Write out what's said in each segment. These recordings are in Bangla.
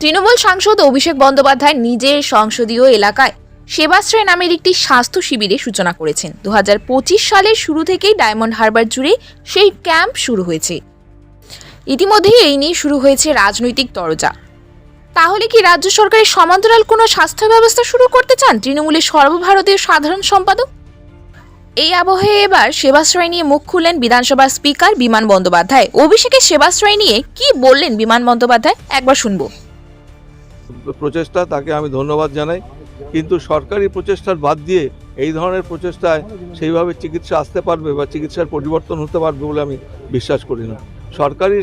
তৃণমূল সাংসদ অভিষেক বন্দ্যোপাধ্যায় নিজের সংসদীয় এলাকায় সেবাশ্রয় নামের একটি স্বাস্থ্য শিবিরের সূচনা করেছেন। দু হাজার পঁচিশ সালের শুরু থেকেই ডায়মন্ড হারবার জুড়ে সেই ক্যাম্প শুরু হয়েছে। ইতিমধ্যেই এই নিয়ে শুরু হয়েছে রাজনৈতিক তরজা। তাহলে কি রাজ্য সরকারের সমান্তরাল কোনো স্বাস্থ্য ব্যবস্থা শুরু করতে চান তৃণমূলের সর্বভারতীয় সাধারণ সম্পাদক? এই আবহে এবার সেবাশ্রয় নিয়ে মুখ খুললেন বিধানসভার স্পিকার বিমান বন্দ্যোপাধ্যায়। অভিষেকের সেবাশ্রয় নিয়ে কি বললেন বিমান বন্দ্যোপাধ্যায়? একবার শুনব। প্রচেষ্টা, তাকে আমি ধন্যবাদ জানাই। কিন্তু সরকারি প্রচেষ্টার বাদ দিয়ে এই ধরনের প্রচেষ্টায় সেইভাবে চিকিৎসা আসতে পারবে বা চিকিৎসার পরিবর্তন হতে পারবে বলে আমি বিশ্বাস করি না। সরকারি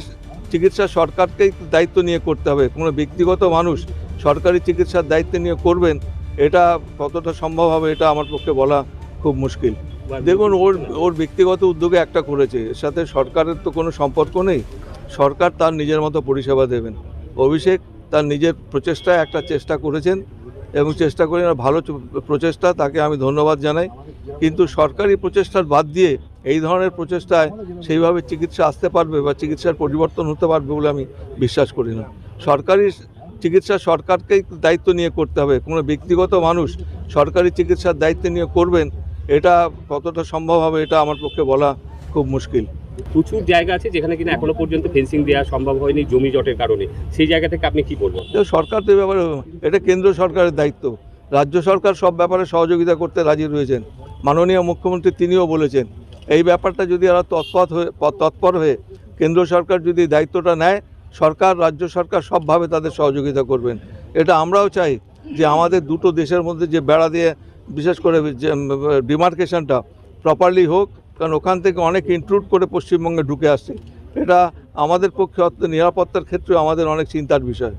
চিকিৎসা সরকারকেই দায়িত্ব নিয়ে করতে হবে। কোনো ব্যক্তিগত মানুষ সরকারি চিকিৎসার দায়িত্ব নিয়ে করবেন, এটা কতটা সম্ভব হবে এটা আমার পক্ষে বলা খুব মুশকিল। দেখুন, ওর ওর ব্যক্তিগত উদ্যোগে একটা করেছে। এর সাথে সরকারের তো কোনো সম্পর্ক নেই। সরকার তার নিজের মতো পরিষেবা দেবেন। অভিষেক তার নিজের প্রচেষ্টায় একটা চেষ্টা করেছেন এবং চেষ্টা করে ভালো প্রচেষ্টা তাকে আমি ধন্যবাদ জানাই। কিন্তু সরকারি প্রচেষ্টার বাদ দিয়ে এই ধরনের প্রচেষ্টায় সেইভাবে চিকিৎসা আসতে পারবে বা চিকিৎসার পরিবর্তন হতে পারবে বলে আমি বিশ্বাস করি না। সরকারি চিকিৎসা সরকারকেই দায়িত্ব নিয়ে করতে হবে। কোনো ব্যক্তিগত মানুষ সরকারি চিকিৎসার দায়িত্ব নিয়ে করবেন, এটা কতটা সম্ভব হবে এটা আমার পক্ষে বলা খুব মুশকিল। প্রচুর জায়গা আছে যেখানে কিনা এখনও পর্যন্ত ফেন্সিং দেওয়া সম্ভব হয়নি, জমি জটের কারণে। সেই জায়গা থেকে আপনি কি বলবেন? সরকার তো ব্যাপারে, এটা কেন্দ্র সরকারের দায়িত্ব। রাজ্য সরকার সব ব্যাপারে সহযোগিতা করতে রাজি রয়েছেন। মাননীয় মুখ্যমন্ত্রী তিনিও বলেছেন, এই ব্যাপারটা যদি এরা তৎপর হয়ে তৎপর হয়ে কেন্দ্র সরকার যদি দায়িত্বটা নেয়, সরকার, রাজ্য সরকার সবভাবে তাদের সহযোগিতা করবেন। এটা আমরাও চাই যে আমাদের দুটো দেশের মধ্যে যে বেড়া দিয়ে, বিশেষ করে যে ডিমার্কেশনটা প্রপারলি হোক কারণ ওখান থেকে অনেক ইনক্লুড করে পশ্চিমবঙ্গে ঢুকে আসছে এটা আমাদের পক্ষে নিরাপত্তার ক্ষেত্রে আমাদের অনেক চিন্তার বিষয়।